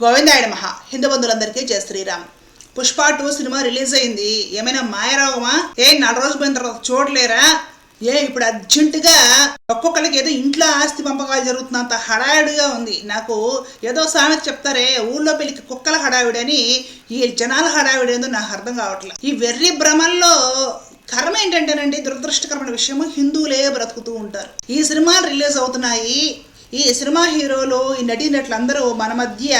గోవిందాయుడు మహా హిందూ బంధువులందరికీ జయ Sriram. Pushpa two cinema release అయింది. ఏమైనా మాయరోగమా ఏ నాలుగు రోజులు పోయిన తర్వాత చూడలేరా? ఏ ఇప్పుడు అర్జెంటుగా ఒక్కొక్కరికి ఏదో ఇంట్లో ఆస్తి పంపకాలు జరుగుతున్నంత హడావిడిగా ఉంది. నాకు ఏదో సామెత చెప్తారే ఊళ్ళో పెళ్ళికి కుక్కల హడావిడని అని ఈ జనాల హడావిడి ఏందో నాకు అర్థం కావట్లేదు. ఈ వెర్రి భ్రమల్లో కర్మ ఏంటంటేనండి దురదృష్టకరమైన విషయము హిందువులే బ్రతుకుతూ ఉంటారు. ఈ సినిమాలు రిలీజ్ అవుతున్నాయి. ఈ సినిమా హీరోలు ఈ నటీనటులందరూ మన మధ్య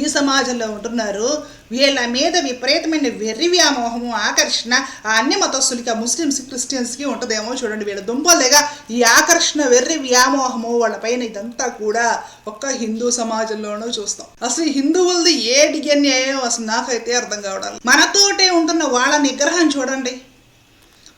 ఈ సమాజంలో ఉంటున్నారు. వీళ్ళ మీద విపరీతమైన వెర్రి వ్యామోహము ఆకర్షణ ఆ అన్ని మతస్థులకి ఆ ముస్లిమ్స్ క్రిస్టియన్స్కి ఉంటుందేమో చూడండి. వీళ్ళ దుంపలుగా ఈ ఆకర్షణ వెర్రి వ్యామోహము వాళ్ళ పైన ఇదంతా కూడా ఒక్క హిందూ సమాజంలోనూ చూస్తాం. అసలు హిందువులది ఏ డిఎన్ఏ అసలు నాకైతే అర్థం కావడం మనతోటే ఉంటున్న వాళ్ళ నిగ్రహం చూడండి.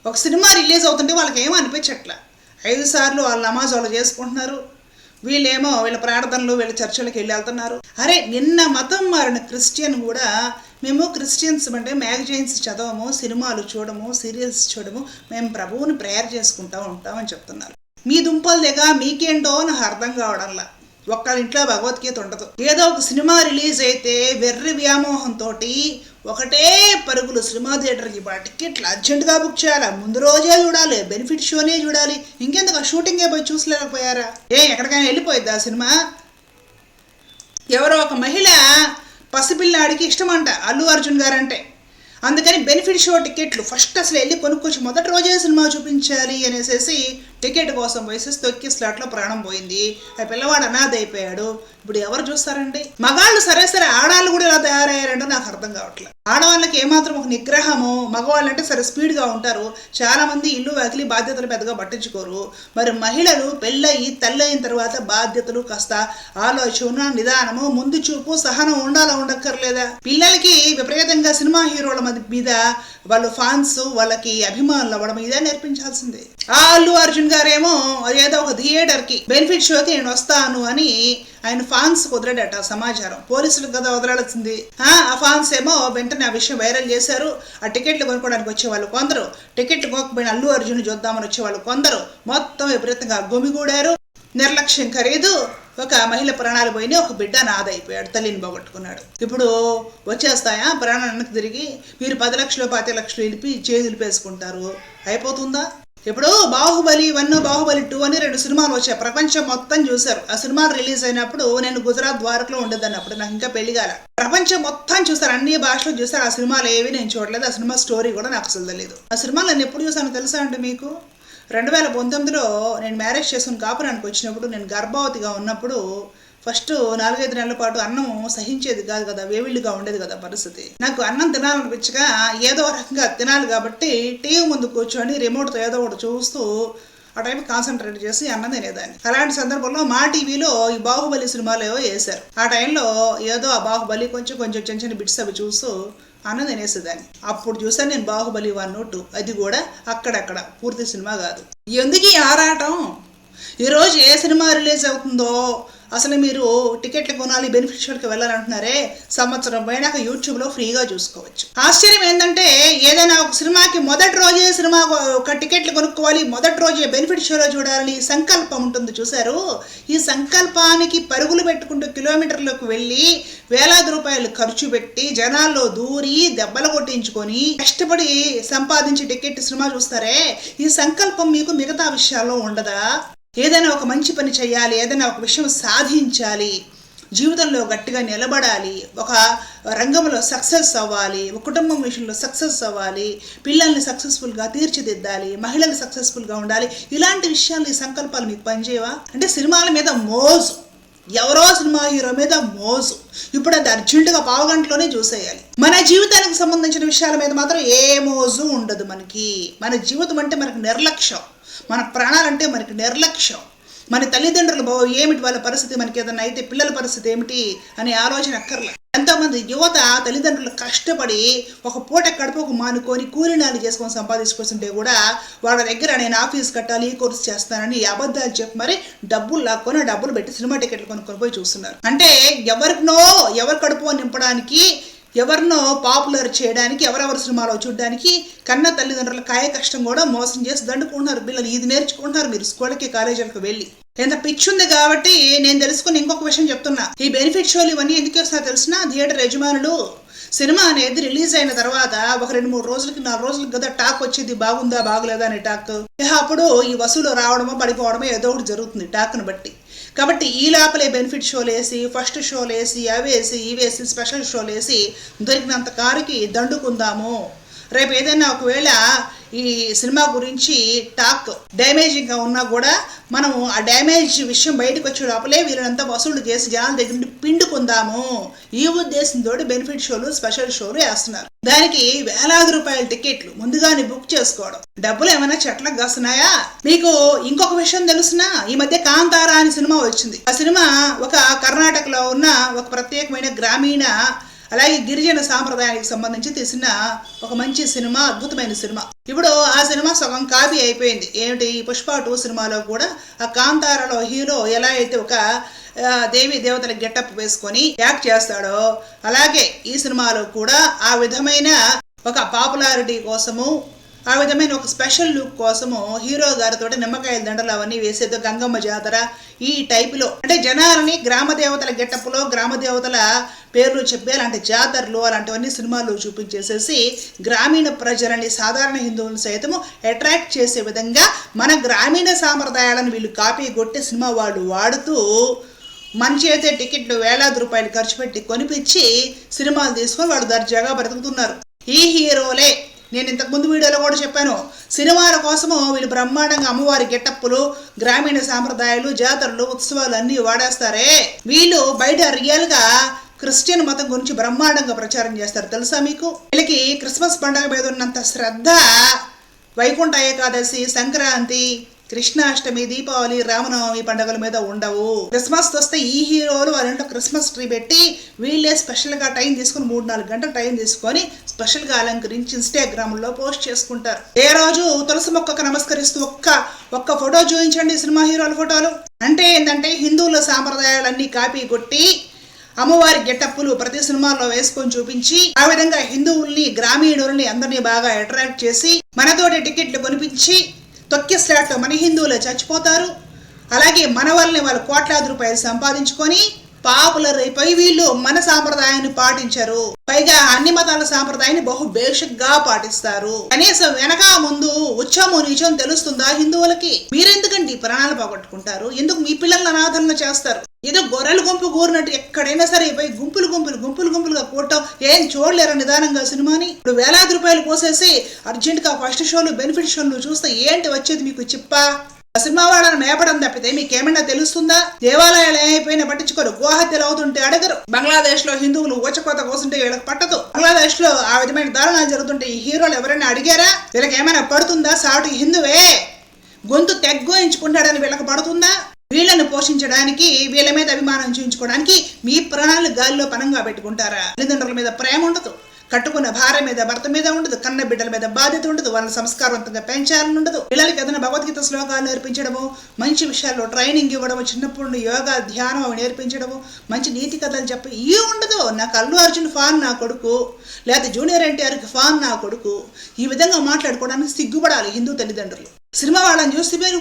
ఒక సినిమా రిలీజ్ అవుతుంటే వాళ్ళకి ఏమో అనిపించట్లే? ఐదు సార్లు వాళ్ళ నమాజ్ వాళ్ళు చేసుకుంటున్నారు. వీళ్ళేమో వీళ్ళ ప్రార్థనలు వీళ్ళ చర్చలకు వెళ్ళి వెళ్తున్నారు. అరే నిన్న మతం మారిన క్రిస్టియన్ కూడా మేము క్రిస్టియన్స్ అంటే మ్యాగజైన్స్ చదవము సినిమాలు చూడము సీరియల్స్ చూడము మేము ప్రభువుని ప్రేయర్ చేసుకుంటా ఉంటామని చెప్తున్నారు. మీ దుంపల దగ్గర మీకేంటో నాకు అర్థం కావడంలా. ఒక్కరింట్లో భగవద్గీత ఉండదు. ఏదో ఒక సినిమా రిలీజ్ అయితే వెర్రి వ్యామోహంతో ఒకటే పరుగులు సినిమా థియేటర్కి టికెట్లు అర్జెంటుగా బుక్ చేయాలా? ముందు రోజే చూడాలి బెనిఫిట్ షోనే చూడాలి. ఇంకెందుకు షూటింగ్ షూటింగే పోయి చూసలేకపోయారా? ఏ ఎక్కడికైనా వెళ్ళిపోయిద్దా ఆ సినిమా? ఎవరో ఒక మహిళ పసిపిల్లాడికి ఇష్టమంట అల్లు అర్జున్ గారంటే. అందుకని బెనిఫిట్ షో టికెట్లు ఫస్ట్ అసలు వెళ్ళి కొనుక్కొచ్చి మొదటి రోజే సినిమా చూపించాలి అనేసి టికెట్ కోసం పోయేసి తొక్కి స్లాట్లో ప్రాణం పోయింది. ఆ పిల్లవాడు అనాథ అయిపోయాడు ఇప్పుడు ఎవరు చూస్తారండి? మగాళ్ళు సరే సరే ఆడాళ్ళు కూడా ఇలా తయారయ్యారంటే నాకు అర్థం కావట్లేదు. ఆడవాళ్ళకి ఏమాత్రం ఒక నిగ్రహము మగవాళ్ళు అంటే సరే స్పీడ్గా ఉంటారు. చాలా మంది ఇల్లు వాకిలి బాధ్యతలు పెద్దగా పట్టించుకోరు. మరి మహిళలు పెళ్ళయి తల్లయిన తర్వాత బాధ్యతలు కాస్త ఆలోచన నిదానము ముందు చూపు సహనం ఉండాలా ఉండక్కర్లేదా? పిల్లలకి విపరీతంగా సినిమా హీరోల మధ్య మీద వాళ్ళు ఫాన్స్ వాళ్ళకి అభిమానులు అవ్వడం ఇదే నేర్పించాల్సిందే. ఆ అల్లు అర్జున్ గారేమో ఏదో ఒక థియేటర్కి బెనిఫిట్ షోకి నేను వస్తాను అని ఆయన ఫాన్స్ కుదరడట సమాచారం. పోలీసులకు కదా వదలాల్సింది. ఆ ఫాన్స్ ఏమో వెంటనే ఆ విషయం వైరల్ చేశారు. ఆ టికెట్లు కొనుక్కోవడానికి వచ్చే వాళ్ళు కొందరు. టికెట్లు కొనకపోయిన అల్లు అర్జున్ చూద్దామని వచ్చే వాళ్ళు కొందరు. మొత్తం విపరీతంగా గుమిగూడారు. నిర్లక్ష్యం ఖరీదు ఒక మహిళ ప్రాణాలు పోయినాయి. ఒక బిడ్డ నాదైపోయాడు. తల్లిని పోగొట్టుకున్నాడు. ఇప్పుడు వచ్చేస్తాయా? ప్రాణానికి తిరిగి మీరు పది లక్షలు పాతి లక్షలు ఇలిపి చేతులు పేసుకుంటారు అయిపోతుందా? ఇప్పుడు బాహుబలి వన్ బాహుబలి టూ అని రెండు సినిమాలు వచ్చాయి. ప్రపంచం మొత్తం చూశారు. ఆ సినిమాలు రిలీజ్ అయినప్పుడు నేను గుజరాత్ ద్వారకలో ఉండేదాన్ని అప్పుడు నాకు ఇంకా పెళ్ళి కాల. ప్రపంచం మొత్తం చూసారు అన్ని భాషలు చూసారు ఆ సినిమాలు ఏవి నేను చూడలేదు. ఆ సినిమా స్టోరీ కూడా నాకు అసలు తెలియదు ఆ సినిమాలు నేను ఎప్పుడు చూసాను తెలుసా అండి మీకు? రెండు వేల పంతొమ్మిదిలో నేను మ్యారేజ్ చేసుకుని కాపురానికి వచ్చినప్పుడు నేను గర్భవతిగా ఉన్నప్పుడు ఫస్ట్ నాలుగైదు నెలల పాటు అన్నం సహించేది కాదు కదా వేవిళ్ళుగా ఉండేది కదా పరిస్థితి. నాకు అన్నం తినాలనిపించక ఏదో రకంగా తినాలి కాబట్టి టీవీ ముందు కూర్చొని రిమోట్తో ఏదో ఒకటి చూస్తూ ఆ టైం కాన్సన్ట్రేట్ చేసి అన్నం తినేదాన్ని. అలాంటి సందర్భంలో మా టీవీలో ఈ బాహుబలి సినిమాలు ఏవో వేశారు. ఆ టైంలో ఏదో ఆ బాహుబలి కొంచెం కొంచెం చిన్న చిన్న బిట్స్ అవి చూస్తూ అన్నం తినేసేదాన్ని. అప్పుడు చూసాను నేను బాహుబలి వన్ టూ. అది కూడా అక్కడక్కడ. పూర్తి సినిమా కాదు. ఎందుకు ఈ ఆరాటం? ఈరోజు ఏ సినిమా రిలీజ్ అవుతుందో అసలు మీరు టికెట్లు కొనాలి బెనిఫిట్ షోకి వెళ్ళాలంటున్నారే? సంవత్సరం పోయినాక యూట్యూబ్లో ఫ్రీగా చూసుకోవచ్చు. ఆశ్చర్యం ఏంటంటే ఏదైనా ఒక సినిమాకి మొదటి రోజే సినిమా ఒక టికెట్లు కొనుక్కోవాలి మొదటి రోజే బెనిఫిట్ షోలో చూడాలని సంకల్పం ఉంటుంది చూశారు? ఈ సంకల్పానికి పరుగులు పెట్టుకుంటూ కిలోమీటర్లకు వెళ్ళి వేలాది రూపాయలు ఖర్చు పెట్టి జనాల్లో దూరి దెబ్బలు కొట్టించుకొని కష్టపడి సంపాదించి టికెట్ సినిమా చూస్తారే? ఈ సంకల్పం మీకు మిగతా విషయాల్లో ఉండదా? ఏదైనా ఒక మంచి పని చేయాలి ఏదైనా ఒక విషయం సాధించాలి. జీవితంలో గట్టిగా నిలబడాలి. ఒక రంగంలో సక్సెస్ అవ్వాలి. ఒక కుటుంబం విషయంలో సక్సెస్ అవ్వాలి. పిల్లల్ని సక్సెస్ఫుల్గా తీర్చిదిద్దాలి. మహిళలు సక్సెస్ఫుల్గా ఉండాలి. ఇలాంటి విషయాలు ఈ సంకల్పాలు మీకు పనిచేయవా? అంటే సినిమాల మీద మోజు. ఎవరో సినిమా హీరో మీద మోజు. ఇప్పుడు అది అర్జెంటుగా పావుగంటలోనే చూసేయాలి. మన జీవితానికి సంబంధించిన విషయాల మీద మాత్రం ఏ మోజు ఉండదు మనకి. మన జీవితం అంటే మనకు నిర్లక్ష్యం. మన ప్రాణాలంటే మనకి నిర్లక్ష్యం. మన తల్లిదండ్రులు బావ ఏమిటి వాళ్ళ పరిస్థితి? మనకి ఏదైనా అయితే పిల్లల పరిస్థితి ఏమిటి అనే ఆలోచన అక్కర్లే. ఎంతోమంది యువత తల్లిదండ్రులు కష్టపడి ఒక పూట కడుపుకు మానుకొని కూలినాలు చేసుకొని సంపాదించుకొస్తుంటే కూడా వాళ్ళ దగ్గర నేను ఆఫీస్ కట్టాలి ఈ కోర్స్ చేస్తానని అబద్ధాలు చెప్పి మరి డబ్బులు లాక్కొని డబ్బులు పెట్టి సినిమా టికెట్లు కొనుక్కొని పోయి చూస్తున్నారు. అంటే ఎవరినో ఎవరి కడుపు నింపడానికి ఎవరినో పాపులర్ చేయడానికి ఎవరెవరి సినిమాలో చూడడానికి కన్న తల్లిదండ్రుల కాయ కష్టం కూడా మోసం చేసి దండుకుంటున్నారు. పిల్లలు ఇది నేర్చుకుంటున్నారు. మీరు స్కూళ్ళకి కాలేజీలకు వెళ్ళి. ఎంత పిచ్చి ఉంది కాబట్టి నేను తెలుసుకుని ఇంకొక విషయం చెప్తున్నా. ఈ బెనిఫిట్ షోలు ఇవన్నీ ఎందుకు వస్తా తెలిసిన థియేటర్ యజమానులు సినిమా అనేది రిలీజ్ అయిన తర్వాత ఒక రెండు మూడు రోజులకి నాలుగు రోజులకి కదా టాక్ వచ్చేది. బాగుందా బాగలేదా అనే టాక్. ఇక అప్పుడు ఈ వసూలు రావడమో పడిపోవడమో ఏదో ఒకటి జరుగుతుంది టాక్ను బట్టి. కాబట్టి ఈ లోపలే బెనిఫిట్ షోలు వేసి ఫస్ట్ షోలు వేసి అవి వేసి ఇవి వేసి స్పెషల్ షోలు వేసి దొరికినంత కారుకి దండుకుందాము. రేపు ఏదైనా ఒకవేళ ఈ సినిమా గురించి టాక్ డ్యామేజింగ్గా ఉన్నా కూడా మనము ఆ డ్యామేజ్ విషయం బయటకు వచ్చే లోపలే వీళ్ళంతా వసూలు చేసి జనాల దగ్గర నుండి పిండుకుందాము ఈ ఉద్దేశంతో బెనిఫిట్ షోలు స్పెషల్ షోలు వేస్తున్నారు. దానికి వేలాది రూపాయల టికెట్లు ముందుగానే బుక్ చేసుకోవడం. డబ్బులు ఏమైనా చెట్లకు కాస్తున్నాయా? మీకు ఇంకొక విషయం తెలుసునా? ఈ మధ్య కాంతారా అనే సినిమా వచ్చింది. ఆ సినిమా ఒక కర్ణాటకలో ఉన్న ఒక ప్రత్యేకమైన గ్రామీణ అలాగే గిరిజన సాంప్రదాయానికి సంబంధించి తీసిన ఒక మంచి సినిమా అద్భుతమైన సినిమా. ఇప్పుడు ఆ సినిమా సగం కాపీ అయిపోయింది. ఏమిటి? పుష్ప టూ సినిమాలో కూడా ఆ కాంతారలో హీరో ఎలా అయితే ఒక దేవి దేవతల గెటప్ వేసుకొని యాక్ట్ చేస్తాడో అలాగే ఈ సినిమాలో కూడా ఆ విధమైన ఒక పాపులారిటీ కోసము ఆ విధమైన ఒక స్పెషల్ లుక్ కోసము హీరో గారితో నిమ్మకాయల దండలు అవన్నీ వేసేదో గంగమ్మ జాతర ఈ టైపులో అంటే జనాలని గ్రామ దేవతల గెటప్లో గ్రామ దేవతల పేర్లు చెప్పి అలాంటి జాతరలు అలాంటివన్నీ సినిమాలు చూపించేసేసి గ్రామీణ ప్రజలని సాధారణ హిందువులను సైతము అట్రాక్ట్ చేసే విధంగా మన గ్రామీణ సాంప్రదాయాలను వీళ్ళు కాపీ కొట్టి సినిమా వాళ్ళు వాడుతూ మంచి అయితే టికెట్లు వేలాది రూపాయలు ఖర్చు పెట్టి కొనిపించి సినిమాలు తీసుకొని వాళ్ళు దర్జాగా బ్రతుకుతున్నారు. ఈ హీరోలే నేను ఇంతకు ముందు వీడియోలో కూడా చెప్పాను. సినిమాల కోసము వీళ్ళు బ్రహ్మాండంగా అమ్మవారి గెటప్పులు గ్రామీణ సాంప్రదాయాలు జాతరలు ఉత్సవాలు అన్నీ వాడేస్తారే. వీళ్ళు బయట రియల్గా క్రిస్టియన్ మతం గురించి బ్రహ్మాండంగా ప్రచారం చేస్తారు. తెలుసా మీకు? వీళ్ళకి క్రిస్మస్ పండుగ మీద ఉన్నంత శ్రద్ధ వైకుంఠ ఏకాదశి సంక్రాంతి కృష్ణాష్టమి దీపావళి రామనవమి పండుగల మీద ఉండవు. క్రిస్మస్ వస్తే ఈ హీరోలు వాళ్ళ ఇంట్లో క్రిస్మస్ ట్రీ పెట్టి వీళ్ళే స్పెషల్గా టైం తీసుకుని మూడు నాలుగు గంటల టైం తీసుకొని స్పెషల్గా అలంకరించి ఇన్స్టాగ్రామ్లో పోస్ట్ చేసుకుంటారు. ఏ రోజు తులసి మొక్కకు నమస్కరిస్తూ ఒక్క ఒక్క ఫోటో చూపించండి సినిమా హీరోల ఫోటోలు. అంటే ఏంటంటే హిందువుల సాంప్రదాయాలన్నీ కాపీ కొట్టి అమ్మవారి గెటప్పులు ప్రతి సినిమాల్లో వేసుకొని చూపించి ఆ విధంగా హిందువుల్ని గ్రామీణుల్ని అందరినీ బాగా అట్రాక్ట్ చేసి మనతోటి టికెట్లు కొనిపించి తొక్కి స్లాట్లో మన హిందువులే చచ్చిపోతారు. అలాగే మన వల్లనే వాళ్ళు కోట్లాది రూపాయలు సంపాదించుకొని పాపులర్ అయిపోయి వీళ్ళు మన సాంప్రదాయాన్ని పాటించరు. పైగా అన్ని మతాల సాంప్రదాయాన్ని బహు బేషక్గా పాటిస్తారు. కనీసం వెనక ముందు ఉచ్చము నిజం తెలుస్తుందా హిందువులకి? మీరెందుకండి ప్రాణాలు పోగొట్టుకుంటారు? ఎందుకు మీ పిల్లల్ని అనాథలను చేస్తారు? ఏదో గొర్రెల గుంపు కూరినట్టు ఎక్కడైనా సరే పోయి గుంపులు గుంపులు గుంపులు గుంపులుగా కూడటం ఏం చూడలేరు నిదానంగా సినిమాని? ఇప్పుడు వేలాది రూపాయలు పోసేసి అర్జెంట్గా ఫస్ట్ షోలు బెనిఫిట్ షోలు చూస్తే ఏంటి వచ్చేది మీకు చిప్పా? ఆ సినిమా వాళ్ళని మేపడం తప్పితే మీకేమైనా తెలుస్తుందా? దేవాలయాలు ఏమైపోయినా పట్టించుకోరు. గోహత్యలు అవుతుంటే అడగరు. బంగ్లాదేశ్లో హిందువులు ఊచకోత కోసుంటే వీళ్ళకి పట్టదు. బంగ్లాదేశ్లో ఆ విధమైన దారుణాలు జరుగుతుంటే ఈ హీరోలు ఎవరైనా అడిగారా? వీళ్ళకి ఏమైనా పడుతుందా? సాటి హిందువే! గొంతు తెగ్గోయించుకుంటాడని వీళ్ళకి పడుతుందా? వీళ్ళని పోషించడానికి వీళ్ళ మీద అభిమానం చూపించుకోవడానికి మీ ప్రాణాలు గాలిలో పనంగా పెట్టుకుంటారా? తల్లిదండ్రుల మీద ప్రేమ ఉండదు. కట్టుకున్న భార్య మీద భర్త మీద ఉండదు కన్న బిడ్డల మీద బాధ్యత ఉండదు వాళ్ళని సంస్కారవంతంగా పెంచాలని ఉండదు. పిల్లలకి ఏదైనా భగవద్గీత శ్లోకాలు నేర్పించడము మంచి విషయాల్లో ట్రైనింగ్ ఇవ్వడము చిన్నప్పుడు యోగా ధ్యానం అవి నేర్పించడము మంచి నీతి కథలు చెప్పి ఇవి ఉండదు. నాకు అల్లు అర్జున్ ఫాన్ నా కొడుకు లేదా జూనియర్ ఎన్టీఆర్కి ఫాన్ నా కొడుకు. ఈ విధంగా మాట్లాడుకోవడానికి సిగ్గుపడాలి హిందూ తల్లిదండ్రులు. సినిమా వాళ్ళని చూసి మీరు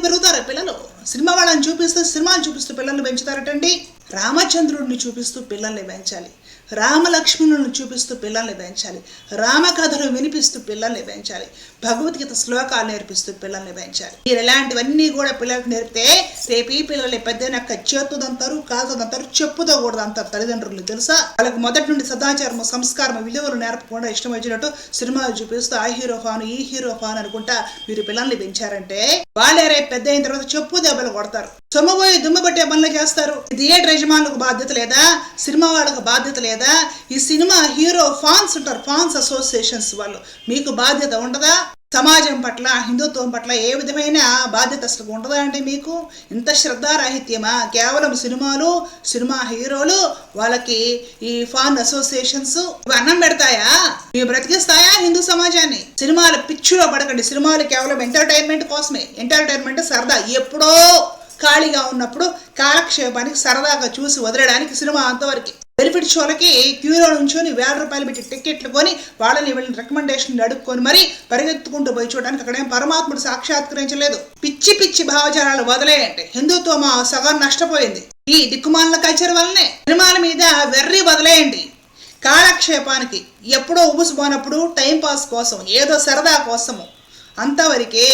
పిల్లలు? సినిమా వాళ్ళని చూపిస్తూ సినిమాలు చూపిస్తూ పిల్లల్ని పెంచుతారటండి. రామచంద్రుడిని చూపిస్తూ పిల్లల్ని పెంచాలి. రామలక్ష్మణులను చూపిస్తూ పిల్లల్ని పెంచాలి. రామకథలు వినిపిస్తూ పిల్లల్ని పెంచాలి. భగవద్గీత శ్లోకాలు నేర్పిస్తూ పిల్లల్ని పెంచాలి. మీరు ఇలాంటివన్నీ కూడా పిల్లలకు నేర్పితే రేపు ఈ పిల్లల్ని పెద్దనక్క చేతుదంతారు కాదుదంతారు చెప్పుతో కూడా అంటారు తల్లిదండ్రులు తెలుసా? వాళ్ళకి మొదటి నుండి సదాచారం సంస్కారం విలువలు నేర్పకుండా ఇష్టం వచ్చినట్టు సినిమాలు చూపిస్తూ ఆ హీరో ఫాన్ ఈ హీరో ఫాన్ అనుకుంటా మీరు పిల్లల్ని పెంచారంటే వాళ్ళే రేపు పెద్ద అయిన తర్వాత చెప్పు దెబ్బలు కొడతారు. సొమ్మబోయి దుమ్ము పట్టే పనులు చేస్తారు. థియేటర్ యజమానులకు బాధ్యత లేదా? సినిమా వాళ్ళకు బాధ్యత లేదా? ఈ సినిమా హీరో ఫాన్స్ ఉంటారు ఫాన్స్ అసోసియేషన్స్ వాళ్ళు. మీకు బాధ్యత ఉండదా? సమాజం పట్ల హిందుత్వం పట్ల ఏ విధమైన బాధ్యత అసలు ఉండదా అంటే మీకు? ఇంత శ్రద్ధారాహిత్యమా? కేవలం సినిమాలు సినిమా హీరోలు వాళ్ళకి ఈ ఫాన్ అసోసియేషన్స్ ఇవి అన్నం పెడతాయా? ఇవి బ్రతికిస్తాయా హిందూ సమాజాన్ని? సినిమాలు పిచ్చిలో పడకండి. సినిమాలు కేవలం ఎంటర్టైన్మెంట్ కోసమే. ఎంటర్టైన్మెంట్ సరదా. ఎప్పుడో ఖాళీగా ఉన్నప్పుడు కాలక్షేపానికి సరదాగా చూసి వదలడానికి సినిమా అంతవరకు. బెనిఫిట్ షోలకి క్యూలో నుంచొని వేల రూపాయలు పెట్టి టికెట్లు కొని వాళ్ళని వీళ్ళని రికమెండేషన్ అడుక్కొని మరి పరిగెత్తుకుంటూ పోయి చూడడానికి అక్కడేం పరమాత్ముడు సాక్షాత్కరించలేదు పిచ్చి పిచ్చి భావజాలాలు వదిలేయండి. హిందుత్వం ఆ సగం నష్టపోయింది. ఈ దిక్కుమాల కల్చర్ వల్లనే సినిమాల మీద వెర్రి వదిలేయండి. కాలక్షేపానికి ఎప్పుడో ఉబుసుపోనప్పుడు టైం పాస్ కోసం ఏదో సరదా కోసము అంతవరకే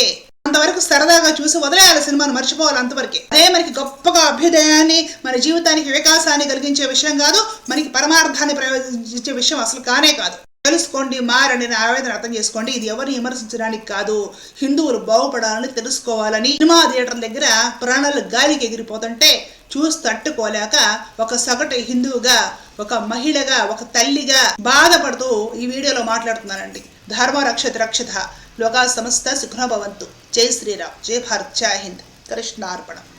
అంతవరకు సరదాగా చూసి వదిలేయాలి సినిమాను మర్చిపోవాలి అంతవరకే. అదే మనకి గొప్పగా అభ్యుదయాన్ని మన జీవితానికి వికాసాన్ని కలిగించే విషయం కాదు మనకి పరమార్థాన్ని ప్రయోజించే విషయం అసలు కానే కాదు. తెలుసుకోండి మారని నా ఆవేదన అర్థం చేసుకోండి. ఇది ఎవరిని విమర్శించడానికి కాదు హిందువులు బాగుపడాలని తెలుసుకోవాలని సినిమా థియేటర్ దగ్గర ప్రాణాలు గాలికి ఎగిరిపోతుంటే చూసి తట్టుకోలేక ఒక సగటు హిందువుగా ఒక మహిళగా ఒక తల్లిగా బాధపడుతూ ఈ వీడియోలో మాట్లాడుతున్నానండి. धर्म रक्षत रक्षत। लोका समस्त सुखन भवंतु जय श्री राम जय भारत। जय हिंद। कृष्णार्पणम।